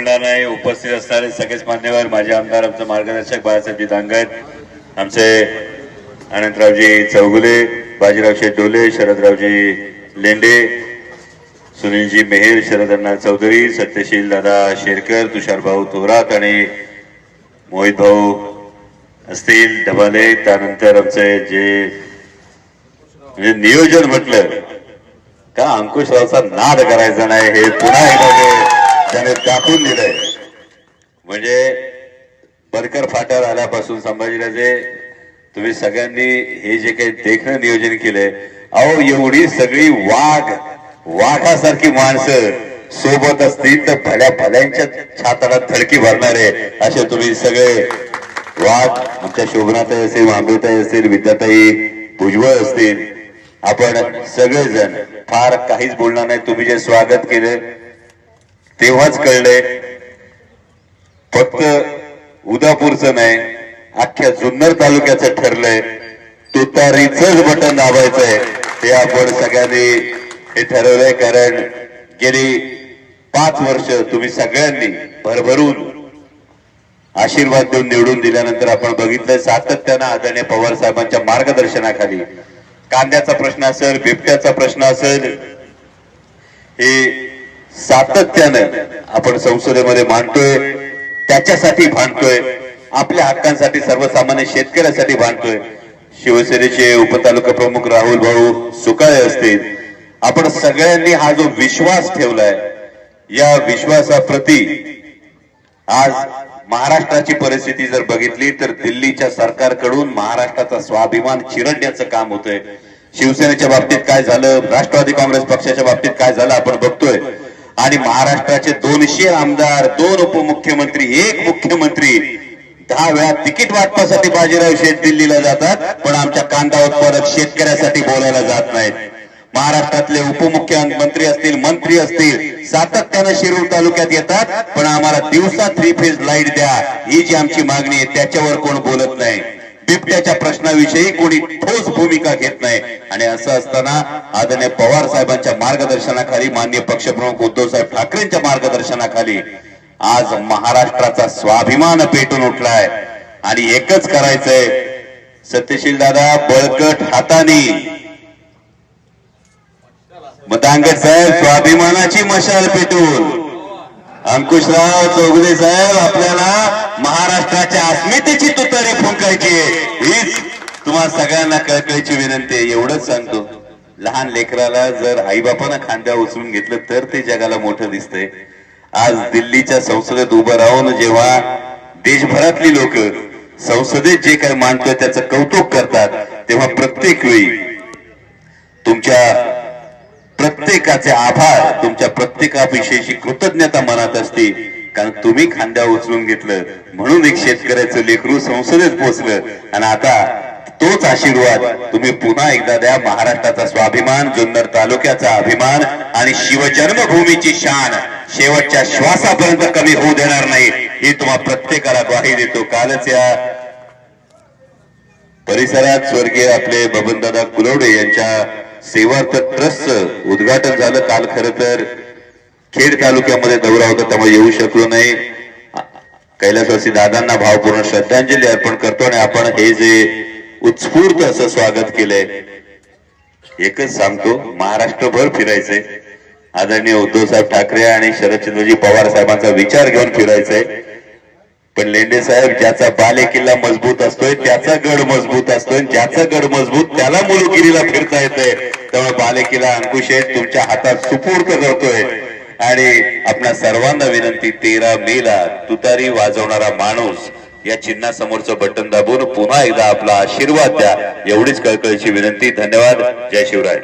बुलढाणा हे उपस्थित असणारे सगळेच मान्यवर माझे आमदार आमचे मार्गदर्शक बाळासाहेबजी दांगट आमचे अनंतरावजी चौगुले बाजीराव शेठ डोले शरदरावजी लेंडे सुनीलजी मेहेर शरदअण्णा चौधरी सत्यशील दादा शेरकर तुषारभाऊ थोरात आणि मोहित भाऊ असतील ढबाले त्यानंतर आमचे जे म्हणजे नियोजन म्हटलं का अंकुशरावचा नाद करायचा नाही हे पुन्हा एकदा त्याने कापून दिलंय. म्हणजे बरकर फाट्यावर आल्यापासून संभाजीराजे तुम्ही सगळ्यांनी हे जे काही देखणं नियोजन केलंय अहो एवढी सगळी वाघ वाघासारखी माणसं सोबत असतील तर भल्या भल्यांच्या छाताला थडकी भरणारे असे तुम्ही सगळे वाघ आमच्या शोभनाताई असेल मामलेताई असेल विद्याताई भुजबळ असतील आपण सगळेजण फार काहीच बोलणार नाही तुम्ही जे स्वागत केले तेव्हाच कळलंय फक्त उदापूरचं नाही अख्ख्या जुन्नर तालुक्याचं ठरलंय तुतारीच बटन दाबायचंय. ते आपण सगळ्यांनी हे ठरवलंय कारण गेली पाच वर्ष तुम्ही सगळ्यांनी भरभरून आशीर्वाद देऊन निवडून दिल्यानंतर आपण बघितलंय सातत्यानं आदरणीय पवार साहेबांच्या मार्गदर्शनाखाली. कांद्याचा प्रश्न असेल बिबट्याचा प्रश्न असेल हे सातत्यानं आपण संसदेमध्ये मांडतोय त्याच्यासाठी भांडतोय आपल्या हक्कांसाठी सर्वसामान्य शेतकऱ्यासाठी भांडतोय. शिवसेनेचे उपतालुका प्रमुख राहुल भाऊ सुकाळे असतील. आपण सगळ्यांनी हा जो विश्वास ठेवलाय या विश्वासाप्रती आज महाराष्ट्राची परिस्थिती जर बघितली तर दिल्लीच्या सरकारकडून महाराष्ट्राचा स्वाभिमान चिरडण्याचं काम होतंय. शिवसेनेच्या बाबतीत काय झालं? राष्ट्रवादी काँग्रेस पक्षाच्या बाबतीत काय झालं? आपण बघतोय. आणि महाराष्ट्राचे दोनशे आमदार दोन उपमुख्यमंत्री एक मुख्यमंत्री दहा वेळा तिकीट वाटपासाठी बाजीराव शेठ दिल्लीला जातात पण आमच्या कांदा उत्पादक शेतकऱ्यासाठी बोलायला जात नाहीत. महाराष्ट्रातले उपमुख्यमंत्री असतील मंत्री असतील सातत्यानं शिरूर तालुक्यात येतात पण आम्हाला दिवसा थ्री फेज लाइट द्या. ही जी आमची मागणी आहे त्याच्यावर कोण बोलत नाही. बिबट्याच्या प्रश्नाविषयी कोणी ठोस भूमिका घेत नाही. आणि असं असताना आदरणीय पवार साहेबांच्या मार्गदर्शनाखाली माननीय पक्षप्रमुख उद्धव साहेब ठाकरेंच्या मार्गदर्शनाखाली आज महाराष्ट्राचा स्वाभिमान पेटून उठलाय. आणि एकच करायचंय. सत्यशील दादा बळकट हातानी. मतांगट साहेब स्वाभिमानाची मशाल पेटून. अंकुशराव चौगुले साहेब आपल्याला महाराष्ट्राच्या अस्मितेची तुतारी फुंकायची हीच तुम्हा सगळ्यांना कळकळीची विनंती आहे. एवढंच सांगतो. लहान लेकराला जर आईबापानं खांद्या उचलून घेतलं तर ते जगाला मोठं दिसतंय. आज दिल्लीच्या संसदेत उभं राहून जेव्हा देशभरातली लोक संसदेत जे काही मांडतोय त्याचं कौतुक करतात तेव्हा प्रत्येक वेळी तुमच्या प्रत्येकाचे आभार. तुमच्या प्रत्येकाविषयीची कृतज्ञता मनात असते. कारण तुम्ही खांद्या उचलून घेतलं. म्हणून एक शेतकऱ्याचं लेकरू संसदेत पोहोचलं आणि आता तोच आशीर्वाद तुम्ही पुन्हा एकदा द्या. महाराष्ट्राचा स्वाभिमान जुन्नर तालुक्याचा अभिमान आणि शिवजन्मभूमीची शान शेवटच्या श्वासापर्यंत कमी होऊ देणार नाही. ही तुम्हा प्रत्येकाला ग्वाही देतो. कालच या परिसरात स्वर्गीय आपले बबनदादा कुलवडे यांच्या सेवार्थ ट्रस्टचं उद्घाटन झालं काल खर तर. खेड तालुक्यामध्ये दौरा होता त्यामुळे येऊ शकलो नाही. कैलासवासी दादांना भावपूर्ण श्रद्धांजली अर्पण करतो आणि आपण हे जे उत्स्फूर्त असं स्वागत केलंय एकच सांगतो महाराष्ट्रभर फिरायचंय. आदरणीय उद्धव साहेब ठाकरे आणि शरदचंद्रजी पवार साहेबांचा विचार घेऊन फिरायचंय. पण लेंडे साहेब ज्याचा बाले किल्ला मजबूत असतोय त्याचा गड मजबूत असतोय ज्याचा गड मजबूत त्याला मुलुगिरीला फिरता येतंय. त्यामुळे बाले किल्ला अंकुश आहे तुमच्या हातात सुपूर्त करतोय. आणि आपल्या सर्वांना विनंती तेरा मेला तुतारी वाजवणारा माणूस या चिन्हासमोरचं बटन दाबून पुन्हा एकदा आपला आशीर्वाद द्या. एवढीच कळकळीची विनंती. धन्यवाद. जय शिवराय.